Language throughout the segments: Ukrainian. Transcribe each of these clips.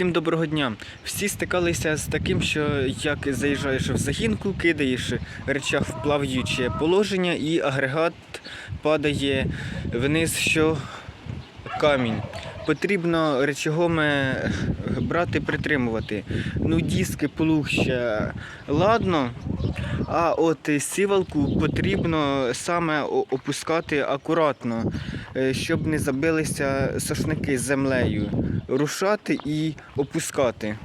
Всім доброго дня. Всі стикалися з таким, що як заїжджаєш в загінку, кидаєш речах в плаваюче положення і агрегат падає вниз, що камінь. Потрібно речагоми брати, притримувати. Ну, диски, плуг ще ладно, а от сівалку потрібно саме опускати акуратно, е, щоб не забилися сошники з землею. Рушати і опускати.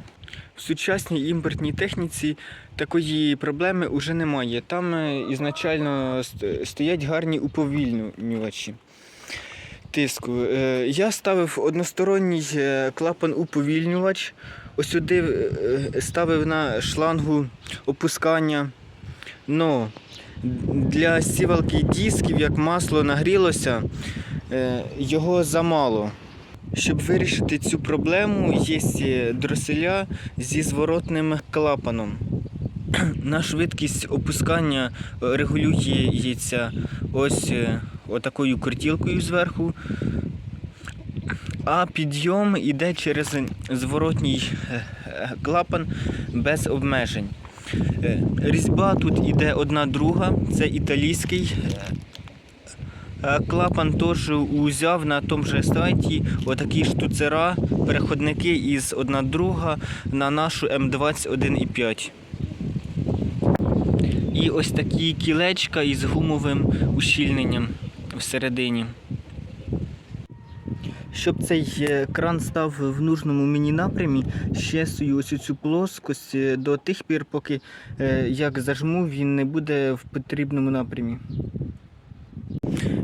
В сучасній імпортній техніці такої проблеми вже немає. Там е, ізначально стоять гарні уповільнювачі тиску. Е, Я ставив односторонній е, клапан уповільнювач. Ось сюди е, ставив на шлангу опускання. Но для сівалки дисків, як масло нагрілося, його замало. Щоб вирішити цю проблему, є дроселя зі зворотним клапаном. На швидкість опускання регулюється ось отакою крутілкою зверху, а підйом іде через зворотній е, е, клапан без обмежень. Е, Різьба тут іде одна друга, це італійський Клапан теж узяв на тому же сайті отакі штуцера, переходники із одна друга на нашу М20 1.5. І ось такі кілечка із гумовим ущільненням всередині. Щоб цей е, кран став в нужному мені напрямі, щесую ось цю плоскость е, до тих пір, поки е, як зажму, він не буде в потрібному напрямі.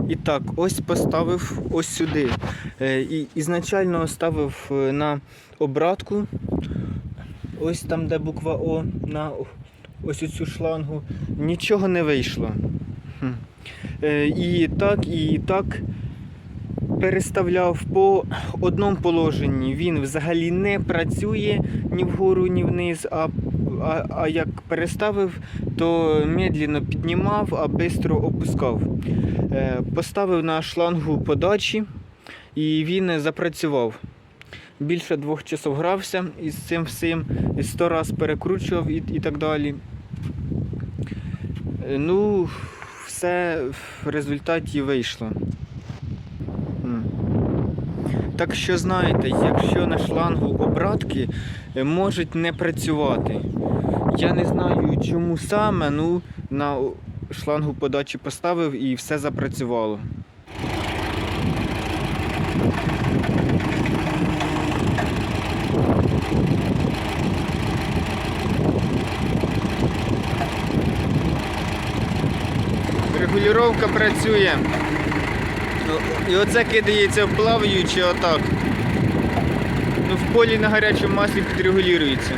І так, ось поставив ось сюди. І ізначально ставив на обратку. Ось там, де буква О, на ось цю шлангу. Нічого не вийшло. Е, І так, і так переставляв по одному положенні. Він взагалі не працює ні вгору, ні вниз, а, а, а як переставив, то медленно піднімав, а швидко опускав. Е, Поставив на шлангу подачі і він запрацював. Більше двох часов грався із цим всім, сто раз перекручував і, і так далі. Е, Ну, все в результаті вийшло. Так що знаєте, якщо на шлангу обратки е, можуть не працювати. Я не знаю чому саме, ну на шлангу подачі поставив і все запрацювало. Регулювання працює. Ну, І оце кидається в плаваючи отак. Ну, в полі на гарячому маслі підрегулюється.